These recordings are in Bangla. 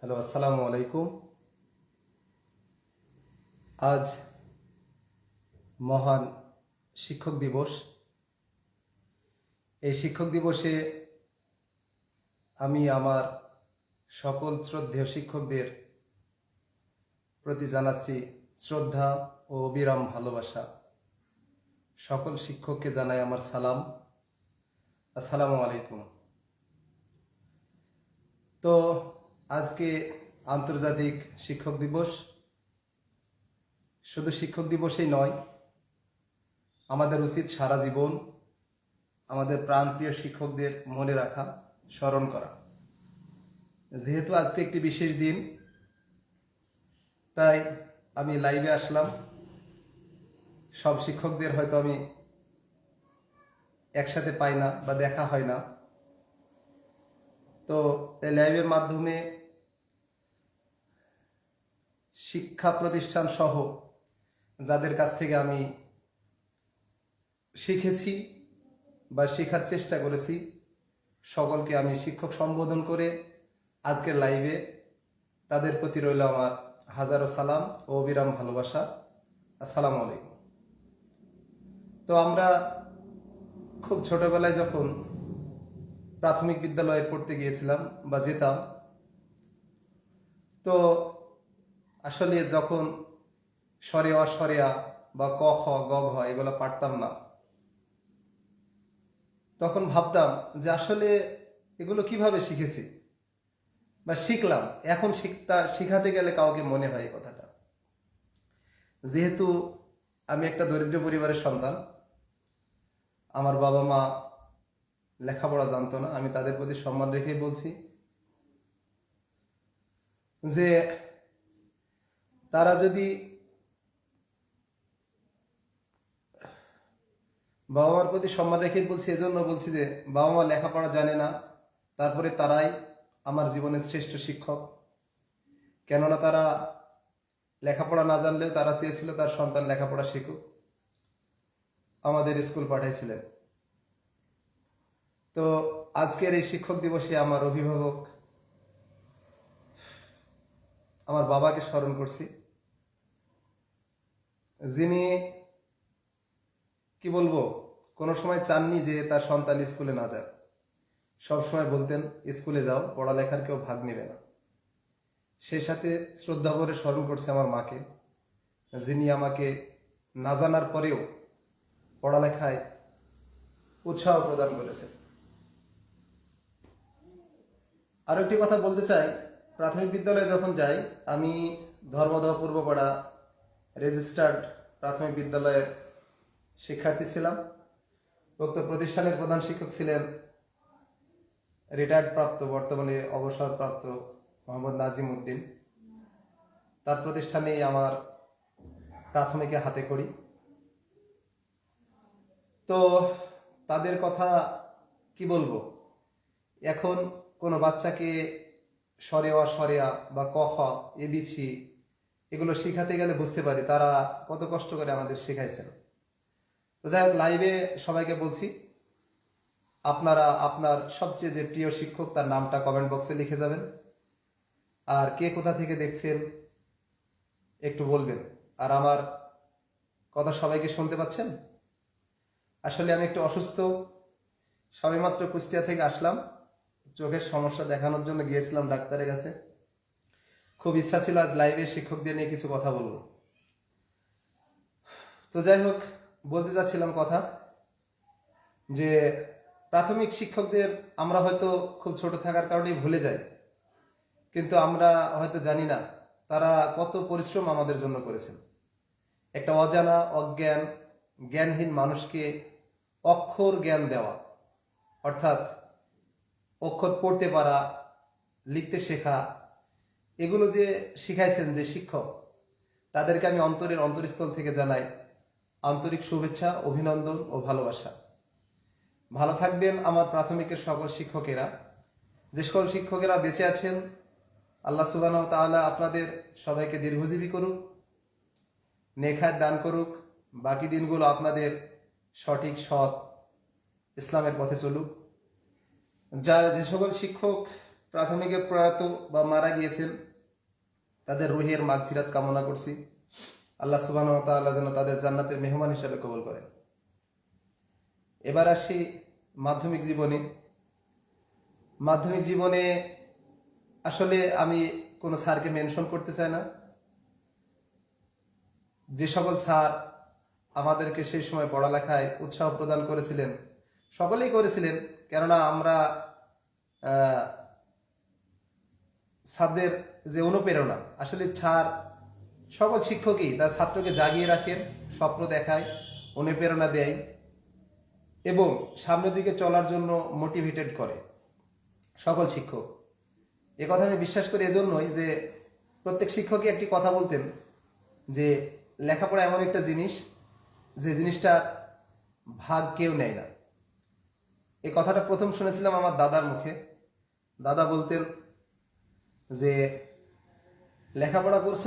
হ্যালো, আসসালামু আলাইকুম। আজ মহান শিক্ষক দিবস। এই শিক্ষক দিবসে আমি আমার সকল শ্রদ্ধেয় শিক্ষকদের প্রতি জানাচ্ছি শ্রদ্ধা ও অবিরাম ভালোবাসা। সকল শিক্ষককে জানাই আমার সালাম। আসসালামু আলাইকুম। তো আজকে আন্তর্জাতিক শিক্ষক দিবস। শুধু শিক্ষক দিবসেই নয়, আমাদের উচিত সারা জীবন আমাদের প্রাণপ্রিয় শিক্ষকদের মনে রাখা, স্মরণ করা। যেহেতু আজকে একটি বিশেষ দিন, তাই আমি লাইভে আসলাম। সব শিক্ষকদের হয়তো আমি একসাথে পাই না বা দেখা হয় না। তো লাইভের মাধ্যমে শিক্ষা প্রতিষ্ঠান সহ যাদের কাছ থেকে আমি শিখেছি বা শেখার চেষ্টা করেছি, সকলকে আমি শিক্ষক সম্বোধন করে আজকের লাইভে তাদের প্রতি রইল আমার হাজারো সালাম ও অবিরাম ভালোবাসা। আসসালামু আলাইকুম। তো আমরা খুব ছোটবেলায় যখন প্রাথমিক বিদ্যালয়ে পড়তে গিয়েছিলাম বা যেতাম, তো আসলে যখন সরে অসরেয়া বা ক, খ, গ, ঘ এগুলো পারতাম না, তখন ভাবতাম যে আসলে এগুলো কীভাবে শিখেছি বা শিখলাম। এখন শিখতা, শিখাতে গেলে কাউকে মনে হয় এই কথাটা। যেহেতু আমি একটা দরিদ্র পরিবারের সন্তান, আমার বাবা মা লেখাপড়া জানতো না, আমি তাদের প্রতি সম্মান রেখেই বলছি যে তারা যদি বাবা মার প্রতি সম্মান রেখেই বলছি, এজন্য বলছি যে বাবা মা লেখাপড়া জানে না, তারপরে তারাই আমার জীবনের শ্রেষ্ঠ শিক্ষক। কেননা তারা লেখাপড়া না জানলেও তারা চেয়েছিল তার সন্তান লেখাপড়া শিখুক। আমাদের স্কুল পাঠাইছিলেন। তো আজকের এই শিক্ষক দিবসে আমার অভিভাবক, আমার বাবাকে স্মরণ করছি। যিনি, কি বলব, কোনো সময় চাননি যে তার সন্তান স্কুলে না যাক। সব সময় বলতেন, স্কুলে যাও, পড়ালেখার কেউ ভাগ নেবে না। সেই সাথে শ্রদ্ধা ভরে স্মরণ করছে আমার মাকে, যিনি আমাকে না জানার পরেও পড়ালেখায় উৎসাহ প্রদান করেছেন। আরও একটি কথা বলতে চাই, প্রাথমিক বিদ্যালয়ে যখন যাই, আমি ধর্মদহ পূর্বপাড়া রেজিস্টার্ড প্রাথমিক বিদ্যালয়ের শিক্ষার্থী ছিলাম। উক্ত প্রতিষ্ঠানের প্রধান শিক্ষক ছিলেন রিটায়ার্ড প্রাপ্ত বর্তমানে অবসরপ্রাপ্ত মোহাম্মদ নাজিম উদ্দিন। তার প্রতিষ্ঠানেই আমার প্রাথমিকে হাতে করি। তো তাদের কথা কি বলব? এখন কোনো বাচ্চাকে সরে অসরেয়া বা ক, খ, এ বিছি এগুলো শেখাতে গেলে বুঝতে পারি, তারা কত কষ্ট করে আমাদের শেখাইছেন। তো যাই হোক লাইভে সবাইকে বলছি, আপনারা, আপনার সবচেয়ে যে প্রিয় শিক্ষক, তার নামটা কমেন্ট বক্সে লিখে যাবেন। আর কে কোথা থেকে দেখছেন, একটু বলবেন। আর আমার কথা সবাইকে শুনতে পাচ্ছেন? আসলে আমি একটু অসুস্থ, সবেমাত্র কুষ্টিয়া থেকে আসলাম। চোখের সমস্যা দেখানোর জন্য গিয়েছিলাম ডাক্তারের কাছে। খুব ইচ্ছা ছিল আজ লাইভে শিক্ষকদের নিয়ে কিছু কথা বলব। তো যাই হোক, বলতে চাচ্ছিলাম কথা যে প্রাথমিক শিক্ষকদের আমরা হয়তো খুব ছোট থাকার কারণেই ভুলে যাই, কিন্তু আমরা হয়তো জানি না তারা কত পরিশ্রম আমাদের জন্য করেছেন। একটা অজানা, অজ্ঞান, জ্ঞানহীন মানুষকে অক্ষর জ্ঞান দেওয়া, অর্থাৎ অক্ষর পড়তে পারা, লিখতে শেখা এগুলো যে শিখাইছেন যে শিক্ষক, তাদেরকে আমি অন্তরের অন্তরস্থল থেকে জানাই, আন্তরিক শুভেচ্ছা, অভিনন্দন ও ভালোবাসা। ভালো থাকবেন আমার প্রাথমিকের সকল শিক্ষকেরা। যে সকল শিক্ষকেরা বেঁচে আছেন, আল্লাহ সুবাহ তাহলে আপনাদের সবাইকে দীর্ঘজীবী করুক, নেখায় দান করুক, বাকি দিনগুলো আপনাদের সঠিক সৎ ইসলামের পথে চলুক। যা যে সকল শিক্ষক প্রাথমিকে প্রয়াত বা মারা গিয়েছেন তাদের রুহের মাগফিরাত কামনা করছি। আল্লাহ সুবাহ যেন তাদের জান্নাতের মেহমান হিসাবে কবল করে এবার আসি মাধ্যমিক জীবনে। মাধ্যমিক জীবনে আসলে আমি কোনো স্যারকে মেনশন করতে চাই না। যে সকল স্যার আমাদেরকে সেই সময় পড়ালেখায় উৎসাহ প্রদান করেছিলেন, সকলেই করেছিলেন, কেননা আমরা স্যারদের যে অনুপ্রেরণা। আসলে ছাড়, সকল শিক্ষকই তার ছাত্রকে জাগিয়ে রাখেন স্বপ্ন দেখায়, অনুপ্রেরণা দেয় এবং সামনের দিকে চলার জন্য মোটিভেটেড করে। সকল শিক্ষক। এ কথা আমি বিশ্বাস করি এজন্যই যে প্রত্যেক শিক্ষকই একটি কথা বলতেন যে লেখাপড়া এমন একটা জিনিস যে জিনিসটা ভাগ কেউ নেয় না। এই কথাটা প্রথম শুনেছিলাম আমার দাদার মুখে। দাদা বলতেন যে লেখাপড়া করছ,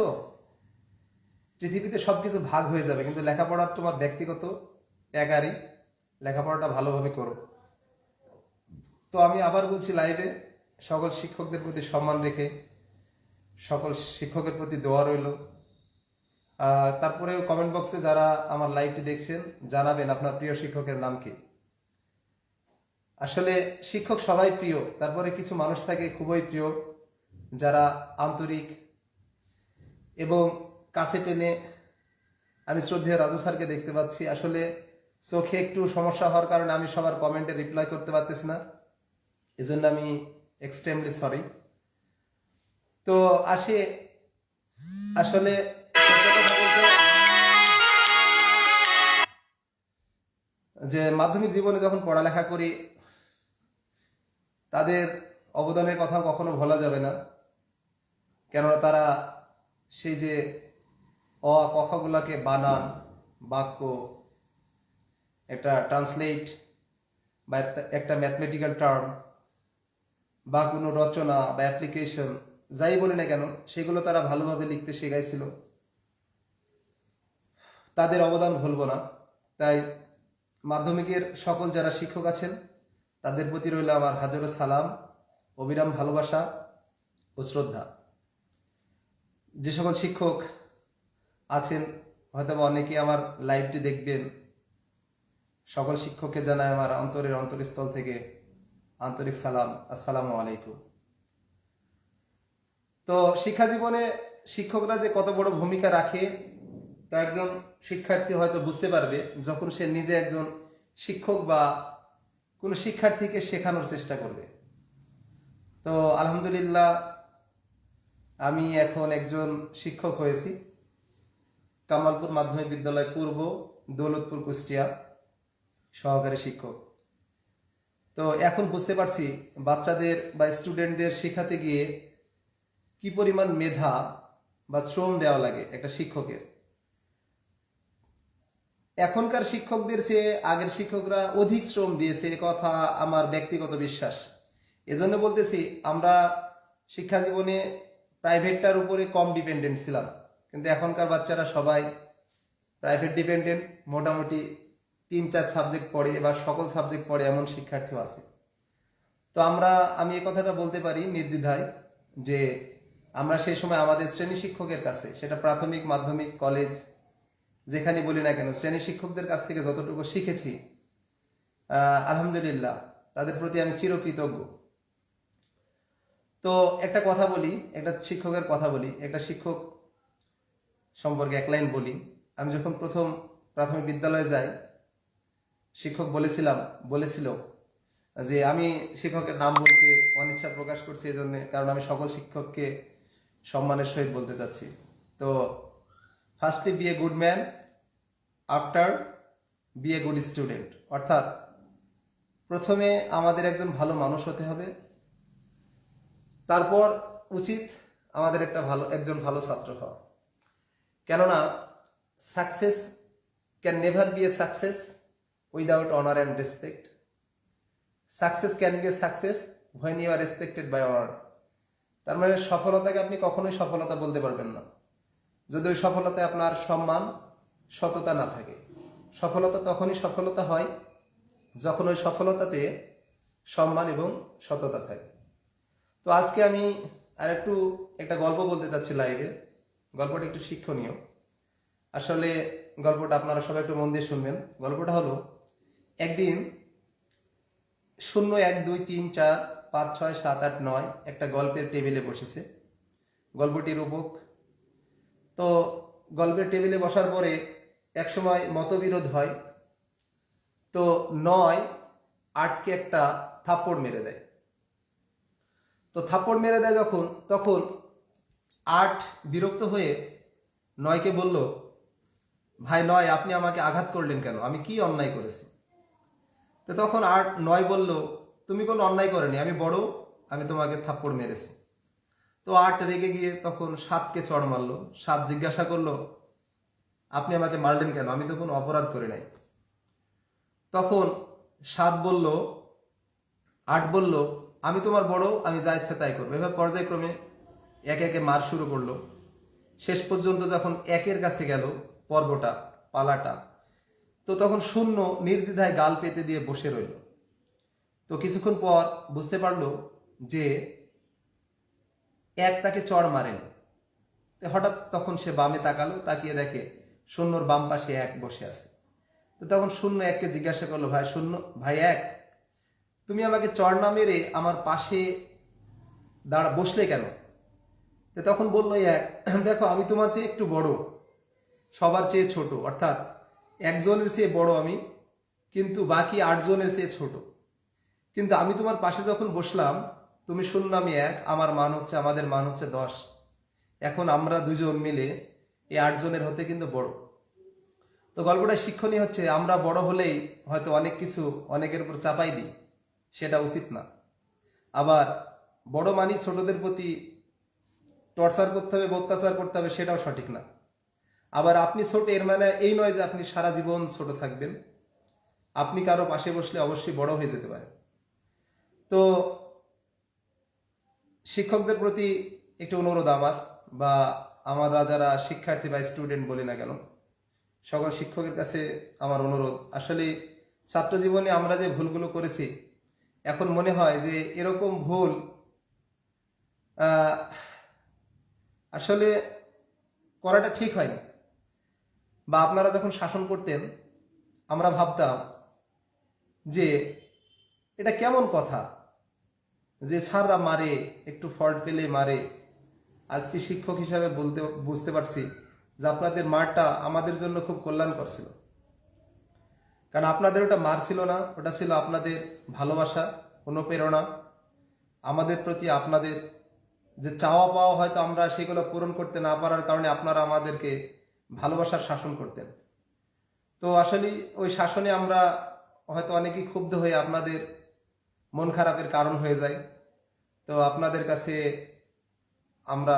পৃথিবীতে সব কিছু ভাগ হয়ে যাবে, কিন্তু লেখাপড়া তোমার ব্যক্তিগত একারই, লেখাপড়াটা ভালোভাবে করো। তো আমি আবার বলছি লাইভে সকল শিক্ষকদের প্রতি সম্মান রেখে, সকল শিক্ষকের প্রতি দোয়া রইল। তারপরে কমেন্ট বক্সে যারা আমার লাইভটি দেখছেন, জানাবেন আপনার প্রিয় শিক্ষকের নাম কি। আসলে শিক্ষক সবাই প্রিয়, তারপরে কিছু মানুষ থাকে খুবই প্রিয়, যারা আন্তরিক এবং কাছে টেনে আমি শ্রদ্ধেয় রাজু স্যারকে দেখতে পাচ্ছি। আসলে চোখে একটু সমস্যা হওয়ার কারণে আমি সবার কমেন্টে রিপ্লাই করতে পারতেছি না। এজন্য আমি এক্সট্রিমলি সরি তো আসে। আসলে যে মাধ্যমিক জীবনে যখন পড়ালেখা করি, তাদের অবদানের কথা কখনো ভোলা যাবে না। কেননা তারা সেই যে অ কথাগুলোকে বানান, বাক্য, একটা ট্রান্সলেট বা একটা ম্যাথমেটিক্যাল টার্ম বা কোনো রচনা বা অ্যাপ্লিকেশন যাই বলি না কেন, সেগুলো তারা ভালোভাবে লিখতে শেখাইছিল। তাদের অবদান ভুলব না। তাই মাধ্যমিকের সকল যারা শিক্ষক আছেন, তাদের প্রতি রইল আমার হাজারো সালাম, অবিরাম ভালোবাসা ও শ্রদ্ধা। যে সকল শিক্ষক আছেন হয়তো বা অনেকেই আমার লাইভটি দেখবেন। সকল শিক্ষককে জানায় আমার অন্তরের অন্তরস্থল থেকে আন্তরিক সালাম। আসসালামু আলাইকুম। তো শিক্ষা জীবনে শিক্ষকরা যে কত বড় ভূমিকা রাখে, তা একজন শিক্ষার্থী হয়তো বুঝতে পারবে যখন সে নিজে একজন শিক্ষক বা কোনো শিক্ষার্থীকে শেখানোর চেষ্টা করবে। তো আলহামদুলিল্লাহ আমি এখন একজন শিক্ষক হয়েছি। কামালপুর মাধ্যমিক বিদ্যালয় পূর্ব, দৌলতপুর, কুষ্টিয়া, সহকারী শিক্ষক। তো এখন বুঝতে পারছি বাচ্চাদের বা স্টুডেন্টদের শেখাতে গিয়ে কি পরিমাণ মেধা বা শ্রম দেওয়া লাগে একটা শিক্ষকের। এখনকার শিক্ষকদের চেয়ে আগের শিক্ষকরা অধিক শ্রম দিয়েছে কথা আমার ব্যক্তিগত বিশ্বাস। এজন্য বলতেছি, আমরা শিক্ষা জীবনে প্রাইভেটটার উপরে কম ডিপেন্ডেন্ট ছিলাম। কিন্তু এখনকার বাচ্চারা সবাই প্রাইভেট ডিপেন্ডেন্ট মোটামুটি তিন, চার সাবজেক্ট পড়ে বা সকল সাবজেক্ট পড়ে এমন শিক্ষার্থীও আছে। তো আমরা, আমি এই কথাটা বলতে পারি নির্দ্বিধায় যে আমরা সেই সময় আমাদের শ্রেণি শিক্ষকের কাছে, সেটা প্রাথমিক, মাধ্যমিক কলেজ যেখানে বলি না কেন, শ্রেণি শিক্ষকদের কাছ থেকে যতটুকু শিখেছি আলহামদুলিল্লাহ, তাদের প্রতি আমি চিরকৃতজ্ঞ। তো একটা কথা বলি, একটা শিক্ষকের কথা বলি, একটা শিক্ষক সম্পর্কে এক লাইন বলি। আমি যখন প্রথম প্রাথমিক বিদ্যালয়ে যাই, শিক্ষক বলেছিলাম, বলেছিল যে আমি শিক্ষকের নাম বলতে অনিচ্ছা প্রকাশ করছি এই জন্যে কারণ আমি সকল শিক্ষককে সম্মানের সহিত বলতে চাচ্ছি। তো firstly be a good man after be a good student অর্থাৎ প্রথমে আমাদের একজন ভালো মানুষ হতে হবে তারপর উচিত আমাদের একটা ভালো, একজন ভালো ছাত্র হওয়া। কেননা success can never be a success without honour and respect success can be a success when you are respected by honour তার মানে সফলতাকে আপনি কখনোই সফলতা বলতে পারবেন না। যদি ওই সফলতায় আপনার সম্মান, সততা না থাকে। সফলতা তখনই সফলতা হয় যখন ওই সফলতাতে সম্মান এবং সততা থাকে। তো আজকে আমি আর একটু একটা গল্প বলতে চাচ্ছি লাইভে গল্পটা একটু শিক্ষণীয়। আসলে গল্পটা আপনারা সবাই একটু মন দিয়ে শুনবেন। গল্পটা হলো, একদিন শূন্য এক দুই তিন চার পাঁচ ছয় সাত আট নয় একটা গল্পের টেবিলে বসেছে। গল্পটির রূপক। তো গল্পের টেবিলে বসার পরে একসময় মতবিরোধ হয়। তো নয় আটকে একটা থাপ্পড় মেরে দেয়। তো থাপ্পড় মেরে দেয় যখন, তখন আট বিরক্ত হয়ে নয়কে বলল, ভাই নয়, আপনি আমাকে আঘাত করলেন কেন? আমি কি অন্যায় করেছি? তো তখন আট, নয় বলল, তুমি কোনো অন্যায় করেনি, আমি বড়, আমি তোমাকে থাপ্পড় মেরেছি। তো আট রেগে গিয়ে তখন সাতকে চড় মারলো। সাত জিজ্ঞাসা করল, আপনি আমাকে মারলেন কেন? আমি তো কোনো অপরাধ করি নাই। তখন সাত বলল, আট বলল আমি তোমার বড়, আমি যা ইচ্ছা তাই করব। এভাবে পর্যায়ক্রমে একে একে মার শুরু করল। শেষ পর্যন্ত যখন একের কাছে গেল, পর্বটা, পালাটা, তো তখন শূন্য নির্দ্বিধায় গাল পেতে দিয়ে বসে রইল। তো কিছুক্ষণ পর বুঝতে পারল যে এক তাকে চড় মারেন। হঠাৎ তখন সে বামে তাকালো, তাকিয়ে দেখে শূন্যর বাম পাশে এক বসে আছে। তো তখন শূন্য এককে জিজ্ঞাসা করল, ভাই, শূন্য, ভাই, এক? তুমি আমাকে চড় না মেরে আমার পাশে দাঁড়া, বসলে কেন? তো তখন বলল এক দেখো, আমি তোমার চেয়ে একটু বড়, সবার চেয়ে ছোট, অর্থাৎ একজনের চেয়ে বড় আমি, কিন্তু বাকি আটজনের চেয়ে ছোট। কিন্তু আমি তোমার পাশে যখন বসলাম, তুমি আমি এক, আমার মান হচ্ছে, আমাদের মান হচ্ছে দশ। এখন আমরা দুজন মিলে এই আটজনের হতে কিন্তু বড়। তো গল্পটা শিক্ষণীয় হচ্ছে, আমরা বড় হলেই হয়তো অনেক কিছু অনেকের উপর চাপাই দিই। সেটা উচিত না। আবার বড় মানি ছোটদের প্রতি টর্চার করতে হবে, অত্যাচার করতে হবে, সেটাও সঠিক না। আবার আপনি ছোট, এর মানে এই নয় যে আপনি সারা জীবন ছোট থাকবেন। আপনি কারও পাশে বসলে অবশ্যই বড় হয়ে যেতে পারে। তো শিক্ষকদের প্রতি একটু অনুরোধ আমার বা আমরা যারা শিক্ষার্থী বা স্টুডেন্ট বলি না কেন, সকল শিক্ষকের কাছে আমার অনুরোধ। আসলে ছাত্র জীবনে আমরা যে ভুলগুলো করেছি এখন মনে হয় যে এরকম ভুল আসলে করাটা ঠিক হয়নি। বা আপনারা যখন শাসন করতেন, আমরা ভাবতাম যে এটা কেমন কথা যে ছাড়রা মারে, একটু ফল্ট পেলে মারে। আজকে শিক্ষক হিসাবে বলতে, বুঝতে পারছি যে আপনাদের মারটা আমাদের জন্য খুব কল্যাণ ছিল। কারণ আপনাদের ওটা মার ছিল না, ওটা ছিল আপনাদের ভালোবাসা, অনুপ্রেরণা। আমাদের প্রতি আপনাদের যে চাওয়া পাওয়া হয়তো আমরা সেগুলো পূরণ করতে না পারার কারণে আপনারা আমাদেরকে ভালোবাসার শাসন করতেন। তো আসলে ওই শাসনে আমরা হয়তো অনেকেই ক্ষুব্ধ হয়ে আপনাদের মন খারাপের কারণ হয়ে যায় তো আপনাদের কাছে আমরা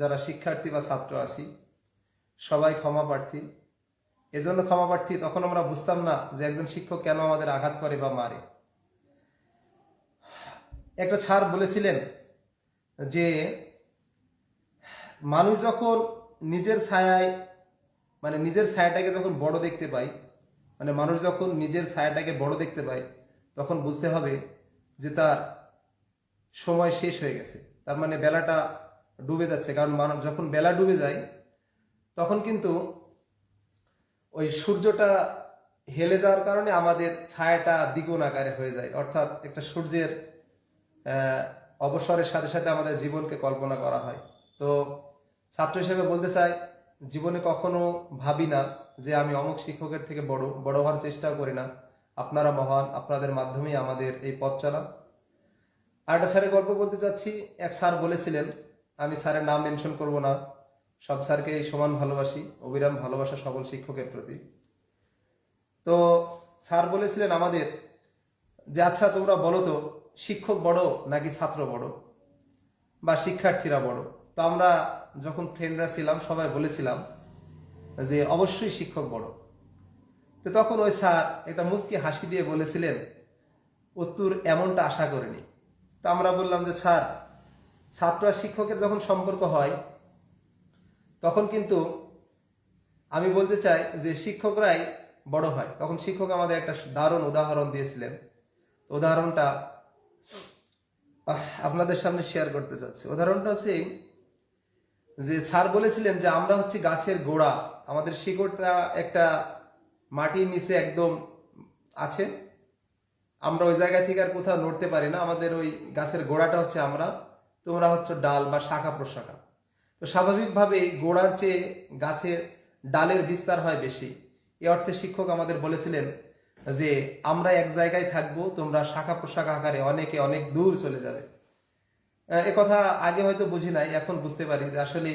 যারা শিক্ষার্থী বা ছাত্র আছি, সবাই ক্ষমা প্রার্থী। এজন্য ক্ষমা প্রার্থী, তখন আমরা বুঝতাম না যে একজন শিক্ষক কেন আমাদের আঘাত করে বা মারে। একটা ছাড় বলেছিলেন যে মানুষ যখন নিজের ছায়ায় মানে নিজের ছায়াটাকে যখন বড় দেখতে পায় মানে মানুষ যখন নিজের ছায়াটাকে বড় দেখতে পায়, তখন বুঝতে হবে যে তার সময় শেষ হয়ে গেছে। তার মানে বেলাটা ডুবে যাচ্ছে। কারণ মানব যখন বেলা ডুবে যায়, তখন কিন্তু ওই সূর্যটা হেলে যাওয়ার কারণে আমাদের ছায়াটা দ্বিগুণ আকারে হয়ে যায়। অর্থাৎ একটা সূর্যের অবসরের সাথে সাথে আমাদের জীবনকে কল্পনা করা হয়। তো ছাত্র হিসেবে বলতে চাই, জীবনে কখনো ভাবি না যে আমি অমুক শিক্ষকের থেকে বড় বড় হওয়ার চেষ্টা করি না। আপনারা মহান, আপনাদের মাধ্যমেই আমাদের এই পথ চলা। আর একটা স্যারের গল্প বলতে চাচ্ছি, এক স্যার বলেছিলেন, আমি স্যারের নাম মেনশন করব না। সব স্যারকে সমান ভালোবাসি, অবিরাম ভালোবাসা সকল শিক্ষকের প্রতি। তো স্যার বলেছিলেন আমাদের যে আচ্ছা তোমরা বলো তো, শিক্ষক বড় নাকি ছাত্র বড়? বা শিক্ষার্থীরা বড়? তো আমরা যখন ফ্রেন্ডরা ছিলাম, সবাই বলেছিলাম যে, অবশ্যই শিক্ষক বড়। তো তখন ওই স্যার একটা মুচকি হাসি দিয়ে বলেছিলেন উত্তর এমনটা আশা করিনি। তো আমরা বললাম যে, স্যার, ছাত্র আর শিক্ষকের যখন সম্পর্ক হয় তখন কিন্তু আমি বলতে চাই যে শিক্ষকরাই বড় হয়। তখন শিক্ষক আমাদের একটা দারুণ উদাহরণ দিয়েছিলেন। উদাহরণটা আপনাদের সামনে শেয়ার করতে চাচ্ছি। উদাহরণটা হচ্ছে যে স্যার বলেছিলেন যে আমরা হচ্ছে গাছের গোড়া, আমাদের শিকড়টা একটা মাটির নিচে একদম আছে। আমরা ওই জায়গা থেকে আর কোথাও নড়তে পারি না। আমাদের ওই গাছের গোড়াটা হচ্ছে আমরা। তোমরা হচ্ছে ডাল বা শাখা প্রশাখা। তো স্বাভাবিকভাবেই গোড়ার চেয়ে গাছের ডালের বিস্তার হয় বেশি। এ অর্থে শিক্ষক আমাদের বলেছিলেন যে, আমরা এক জায়গায় থাকব, তোমরা শাখা প্রশাখা আকারে অনেকে অনেক দূর চলে যাবে। এ কথা আগে হয়তো বুঝি নাই, এখন বুঝতে পারি যে আসলে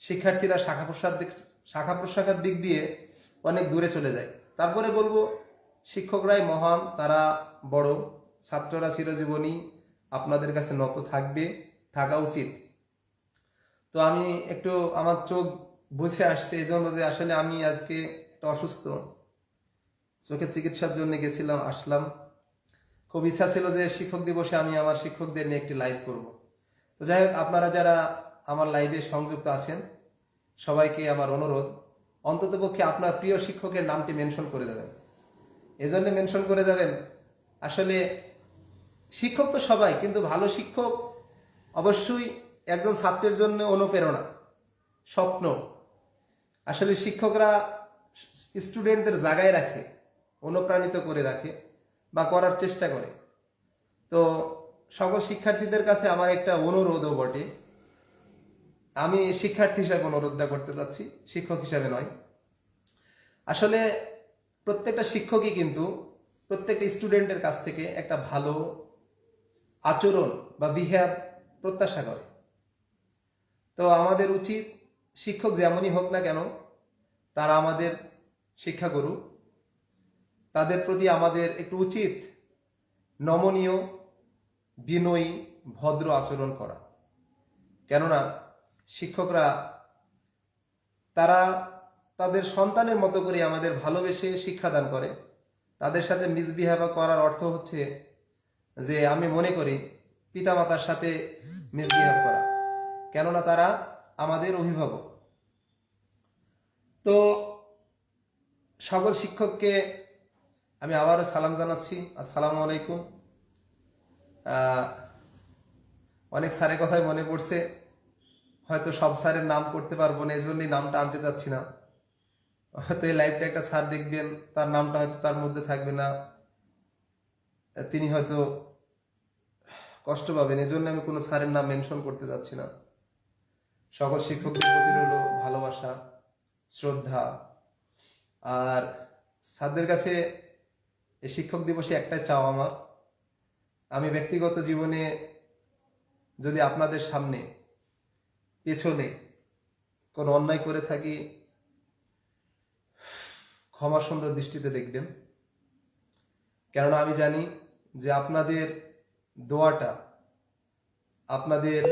শিক্ষার্থীরা শাখা প্রশাখার দিক শাখা প্রশাখার দিক দিয়ে অনেক দূরে চলে যায়। তারপরে বলব, শিক্ষকরাই মহান, তারা বড়, ছাত্ররা চিরজীবনী আপনাদের কাছে নত থাকবে, থাকা উচিত। তো আমি একটু আমার চোখ বুঝে আসছে এই জন্য যে আসলে আমি আজকে একটু অসুস্থ। চোখের চিকিৎসার জন্য গেছিলাম, আসলাম। খুব ইচ্ছা ছিল যে শিক্ষক দিবসে আমি আমার শিক্ষকদের নিয়ে একটি লাইভ করব। তো যাই হোক, আপনারা যারা আমার লাইভে সংযুক্ত আছেন, সবাইকে আমার অনুরোধ, অন্ততপক্ষে আপনার প্রিয় শিক্ষকের নামটি মেনশন করে দেবেন। এজন্য মেনশন করে যাবেন আসলে শিক্ষক তো সবাই, কিন্তু ভালো শিক্ষক অবশ্যই একজন ছাত্রের জন্য অনুপ্রেরণা, স্বপ্ন। আসলে শিক্ষকরা স্টুডেন্টদের জাগায় রাখে, অনুপ্রাণিত করে রাখে বা করার চেষ্টা করে। তো সকল শিক্ষার্থীদের কাছে আমার একটা অনুরোধও বটে। আমি শিক্ষার্থী হিসাবে অনুরোধটা করতে চাচ্ছি, শিক্ষক হিসাবে নয়। আসলে প্রত্যেকটা শিক্ষকই কিন্তু প্রত্যেকটা স্টুডেন্টের কাছ থেকে একটা ভালো আচরণ বা বিহেভ প্রত্যাশা করে। তো আমাদের উচিত শিক্ষক যেমনই হোক না কেন, তারা আমাদের শিক্ষাগুরু তাদের প্রতি আমাদের একটু উচিত নমনীয়, বিনয়ী, ভদ্র আচরণ করা। কেননা শিক্ষকরা, তারা তাদের সন্তানের মতো করে আমাদের ভালোবেসে শিক্ষাদান করে। তাদের সাথে মিসবিহেভ করার অর্থ হচ্ছে যে, আমি মনে করি পিতামাতার সাথে মিসবিহেভ করা। কেননা তারা আমাদের অভিভাবক। তো সকল শিক্ষককে আমি আবারও সালাম জানাচ্ছি। আসসালামু আলাইকুম। অনেক স্যারের কথাই মনে পড়ছে। হয়তো সব স্যারের নাম করতে পারব না এই জন্যই নামটা আনতে চাচ্ছি না। হয়তো এই লাইভটা একটা স্যার দেখবেন, তার নামটা হয়তো তার মধ্যে থাকবে না। তিনি হয়তো কষ্ট পাবেন এই জন্য আমি কোনো স্যারের নাম মেনশন করতে চাচ্ছি না। সকল শিক্ষকদের প্রতি রইল ভালোবাসা, শ্রদ্ধা। আর স্যারদের কাছে এই শিক্ষক দিবসে একটাই চাও আমার। আমি ব্যক্তিগত জীবনে যদি আপনাদের সামনে, পেছনে কোনো অন্যায় করে থাকি, ক্ষমা সুন্দর দৃষ্টিতে দেখবেন। কেননা আমি জানি যে আপনাদের দোয়াটা, আপনাদের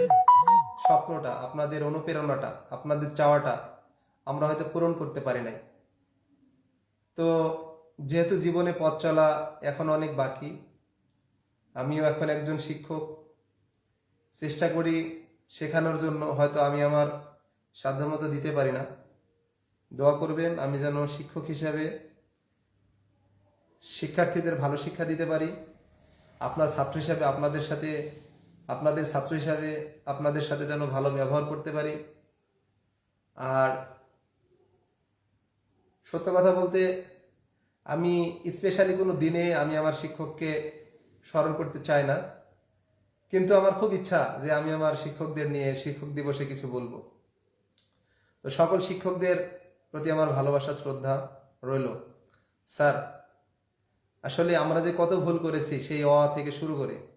স্বপ্নটা, আপনাদের অনুপ্রেরণাটা, আপনাদের চাওয়াটা আমরা হয়তো পূরণ করতে পারি নাই। তো যেহেতু জীবনে পথ চলা এখন অনেক বাকি, আমিও এখন একজন শিক্ষক। চেষ্টা করি শেখানোর জন্য, হয়তো আমি আমার সাধ্যমতো দিতে পারি না। দোয়া করবেন, আমি যেন শিক্ষক হিসাবে শিক্ষার্থীদের ভালো শিক্ষা দিতে পারি। আপনার ছাত্র হিসাবে আপনাদের সাথে আপনাদের ছাত্র হিসাবে আপনাদের সাথে যেন ভালো ব্যবহার করতে পারি। আর সত্য কথা বলতে, আমি স্পেশালি কোনো দিনে আমি আমার শিক্ষককে স্মরণ করতে চাই না। কিন্তু আমার খুব ইচ্ছা যে আমি আমার শিক্ষকদের নিয়ে শিক্ষক দিবসে কিছু বলব। তো সকল শিক্ষকদের প্রতি আমার ভালোবাসা, শ্রদ্ধা রইল। স্যার, আসলে আমরা যে কত ভুল করেছি সেই অ থেকে শুরু করে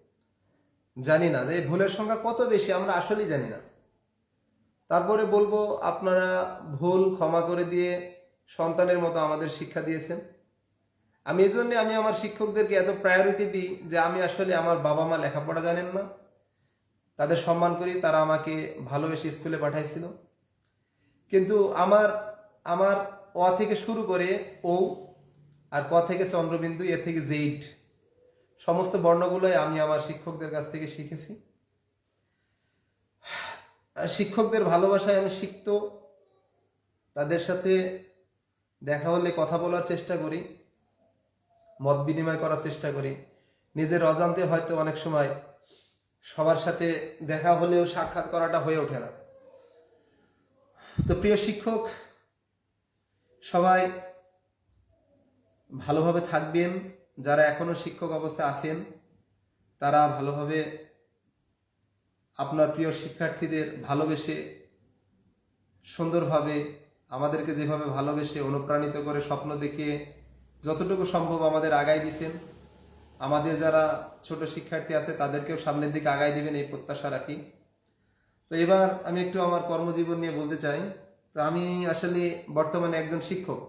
জানি না যে ভুলের সংখ্যা কত বেশি আমরা আসলেই জানি না। তারপরে বলব, আপনারা ভুল ক্ষমা করে দিয়ে সন্তানের মতো আমাদের শিক্ষা দিয়েছেন। আমি এই জন্য আমি আমার শিক্ষকদেরকে এত প্রায়োরিটি দিই যে আমি আসলে আমার বাবা মা লেখাপড়া জানেন না। তাদের সম্মান করি, তারা আমাকে ভালোবেসে স্কুলে পাঠাইছিল। কিন্তু আমার আমার অ থেকে শুরু করে ও আর ক থেকে চন্দ্রবিন্দু, এ থেকে জেইড সমস্ত বর্ণগুলোই আমি আমার শিক্ষকদের কাছ থেকে শিখেছি। শিক্ষকদের ভালোবাসায় আমি শিখত তাদের সাথে দেখা হলে কথা বলার চেষ্টা করি, মত বিনিময় করার চেষ্টা করি। নিজের অজান্তে হয়তো অনেক সময় সবার সাথে দেখা হলেও সাক্ষাৎ করাটা হয়ে ওঠে না। তো প্রিয় শিক্ষক, সবাই ভালোভাবে থাকবেন। যারা এখনও শিক্ষক অবস্থায় আছেন, তারা ভালোভাবে আপনার প্রিয় শিক্ষার্থীদের ভালোবেসে, সুন্দরভাবে আমাদেরকে যেভাবে ভালোবেসে অনুপ্রাণিত করে স্বপ্ন দেখিয়ে যতটুকু সম্ভব আমাদের আগায় দিছেন আমাদের যারা ছোট শিক্ষার্থী আছে, তাদেরকেও সামনের দিকে আগায় দিবেন, এই প্রত্যাশা রাখি। তো এবার আমি একটু আমার কর্মজীবন নিয়ে বলতে চাই। তো আমি আসলে বর্তমানে একজন শিক্ষক।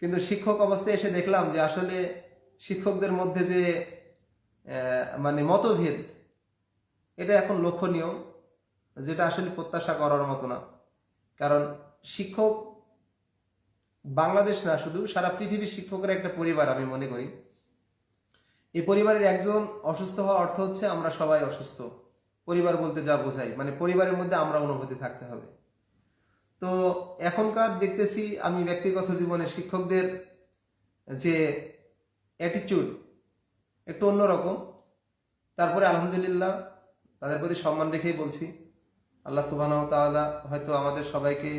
কিন্তু শিক্ষক অবস্থায় এসে দেখলাম যে আসলে শিক্ষকদের মধ্যে যে মানে মতভেদ, এটা এখন লক্ষণীয়, যেটা আসলে প্রত্যাশা করার মতো না। কারণ শিক্ষক বাংলাদেশ না, শুধু সারা পৃথিবীর শিক্ষকের একটা পরিবার আমি মনে করি। এই পরিবারের একজন অসুস্থ হওয়া অর্থ হচ্ছে আমরা সবাই অসুস্থ। পরিবার বলতে যা বোঝাই মানে পরিবারের মধ্যে আমরা অনুভূতি থাকতে হবে। তো এখনকার দেখতেছি আমি ব্যক্তিগত জীবনে শিক্ষকদের যে অ্যাটিটিউড একটু অন্যরকম। তারপরে আলহামদুলিল্লাহ তাদের প্রতি সম্মান রেখেই বলছি, আল্লাহ সুবাহ তাআলা হয়তো আমাদের সবাইকে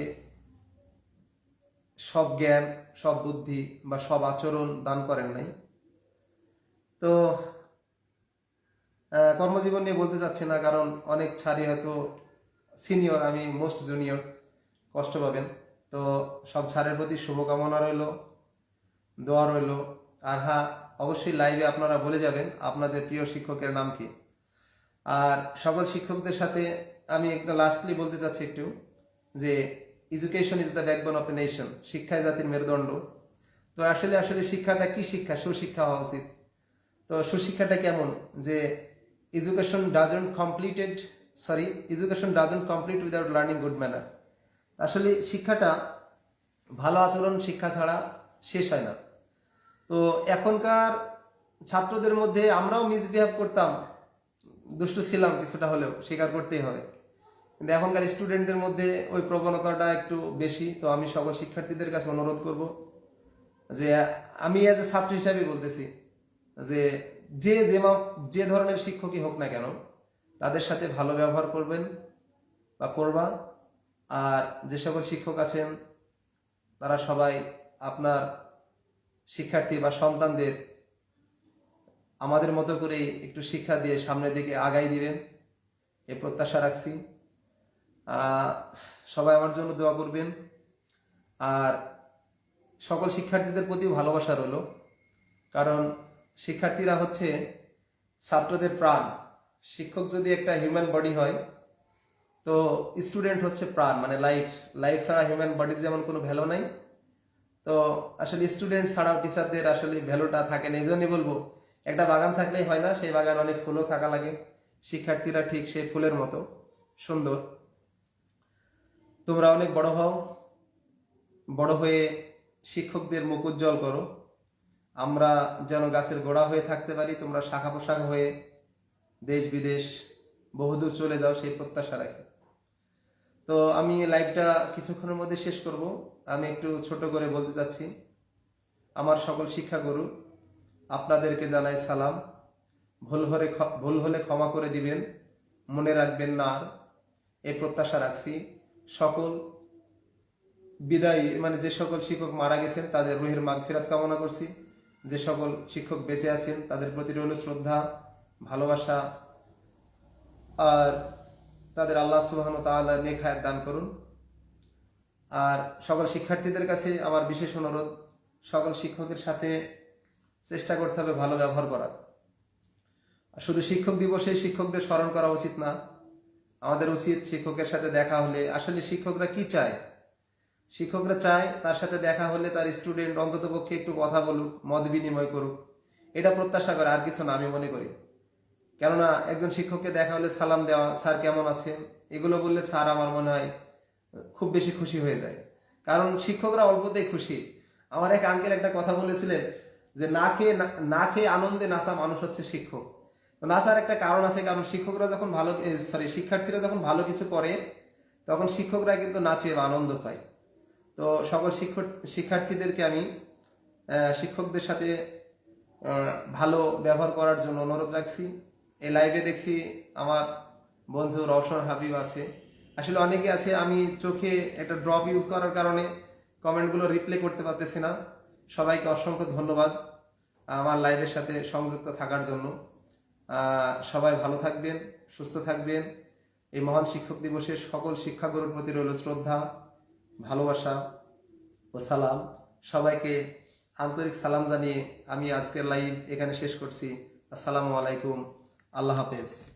সব জ্ঞান, সব বুদ্ধি বা সব আচরণ দান করেন নাই। তো কর্মজীবন নিয়ে বলতে চাচ্ছি না, কারণ অনেক ছাড়ি হয়তো সিনিয়র আমি মোস্ট জুনিয়র কষ্ট পাবেন। তো সব ছাড়ের প্রতি শুভকামনা রইল, দোয়া রইল আর হ্যাঁ অবশ্যই লাইভে আপনারা বলে যাবেন আপনাদের প্রিয় শিক্ষকের নাম কি। আর সকল শিক্ষকদের সাথে আমি একটা লাস্টলি বলতে চাচ্ছি একটু, যে education is the backbone of a nation শিক্ষায় জাতির মেরুদণ্ড। তো আসলে আসলে শিক্ষাটা কি শিক্ষা? সুশিক্ষা হওয়া উচিত। তো সুশিক্ষাটা কেমন? যে education doesn't completed sorry education doesn't complete without learning good manner আসলে শিক্ষাটা ভালো আচরণ, শিক্ষা ছাড়া শেষ হয় না। তো এখনকার ছাত্রদের মধ্যে আমরাও মিসবিহেভ করতাম। দুষ্টু ছিলাম কিছুটা হলেও, স্বীকার করতেই হবে। কিন্তু এখনকার স্টুডেন্টদের মধ্যে ওই প্রবণতাটা একটু বেশি, তো আমি সকল শিক্ষার্থীদের কাছে অনুরোধ করব যে, আমি এজ এ ছাত্র হিসাবে বলতেছি যে যে যে যে ধরনের শিক্ষকই হোক না কেন, তাদের সাথে ভালো ব্যবহার করবেন বা করবা। আর যে সকল শিক্ষক আছেন, তারা সবাই আপনার শিক্ষার্থী বা সন্তানদের আমাদের মতো করে একটু শিক্ষা দিয়ে সামনের দিকে আগাই দিবেন। এই প্রত্যাশা রাখছি। সবাই আমার জন্য দোয়া করবেন। আর সকল শিক্ষার্থীদের প্রতিও ভালোবাসা রইল। কারণ শিক্ষার্থীরা হচ্ছে ছাত্রদের প্রাণ। শিক্ষক যদি একটা হিউম্যান বডি হয়, তো স্টুডেন্ট হচ্ছে প্রাণ। মানে লাইফ লাইফ ছাড়া হিউম্যান বডির যেমন কোনো ভ্যালু নাই তো আসলে স্টুডেন্ট ছাড়াও টিচারদের আসলে ভ্যালুটা থাকে না এই জন্যই বলব, একটা বাগান থাকলেই হয় না, সেই বাগান অনেক ফুলও থাকা লাগে, শিক্ষার্থীরা ঠিক সেই ফুলের মতো, সুন্দর। তোমরা অনেক বড় হও, বড় হয়ে শিক্ষকদের মুখ উজ্জ্বল করো, আমরা যেন গাছের গোড়া হয়ে থাকতে পারি, তোমরা শাখা পোশাখা হয়ে দেশ বিদেশ বহুদূর চলে যাও, সেই প্রত্যাশা রাখি। তো আমি লাইভটা কিছুক্ষণের মধ্যে শেষ করব। আমি একটু ছোট করে বলতে চাচ্ছি, আমার সকল শিক্ষাগুরু, আপনাদেরকে জানাই সালাম। ভুল হলে ভুল হলে ক্ষমা করে দিবেন, মনে রাখবেন না আর। এই প্রত্যাশা রাখছি। সকল বিদায় মানে যে সকল শিক্ষক মারা গেছেন, তাদের রুহের মাগফিরাত কামনা করছি। যে সকল শিক্ষক বেঁচে আছেন, তাদের প্রতি রইল শ্রদ্ধা, ভালোবাসা, আর তাদের আল্লাহ সুবহান তাআলা নেক হায়াত দান করুন। আর সকল শিক্ষার্থীদের কাছে আমার বিশেষ অনুরোধ, সকল শিক্ষকের সাথে চেষ্টা করতে হবে ভালো ব্যবহার করার। শুধু শিক্ষক দিবসে শিক্ষকদের স্মরণ করা উচিত না, আমাদের উচিত শিক্ষকের সাথে দেখা হলে আসলে শিক্ষকরা কি চায়? শিক্ষকরা চায় তার সাথে দেখা হলে তার স্টুডেন্ট অন্তত পক্ষে একটু কথা বলুক, মত বিনিময় করুক। এটা প্রত্যাশা করে, আর কিছু না, আমি মনে করি। কেননা একজন শিক্ষককে দেখা হলে সালাম দেওয়া, স্যার কেমন আছেন? এগুলো বললে স্যার আমার মনে হয় খুব বেশি খুশি হয়ে যায়। কারণ শিক্ষকরা অল্পতেই খুশি। আমার এক আঙ্কেল একটা কথা বলেছিলেন যে, না খেয়ে না- খেয়ে আনন্দে নাচা মানুষ হচ্ছে শিক্ষক। তো নাচার একটা কারণ আছে, কারণ শিক্ষকরা যখন ভালো সরি শিক্ষার্থীরা যখন ভালো কিছু করে, তখন শিক্ষকরা কিন্তু নাচে আনন্দ পায়। তো সকল শিক্ষক, শিক্ষার্থীদেরকে আমি শিক্ষকদের সাথে ভালো ব্যবহার করার জন্য অনুরোধ রাখছি। এই লাইভে দেখছি আমার বন্ধু রওশন হাবিব আছে। আসলে অনেকে আছে, আমি চোখে একটা ড্রপ ইউজ করার কারণে কমেন্টগুলো রিপ্লে করতে পারতেছি না। সবাইকে অসংখ্য ধন্যবাদ আমার লাইভের সাথে সংযুক্ত থাকার জন্য। সবাই ভালো থাকবেন, সুস্থ থাকবেন। এই মহান শিক্ষক দিবসের সকল শিক্ষাগুরুর প্রতি রইল শ্রদ্ধা, ভালোবাসা ও সালাম। সবাইকে আন্তরিক সালাম জানিয়ে আমি আজকের লাইভ এখানে শেষ করছি। আসসালামু আলাইকুম। আল্লাহ হাফেজ।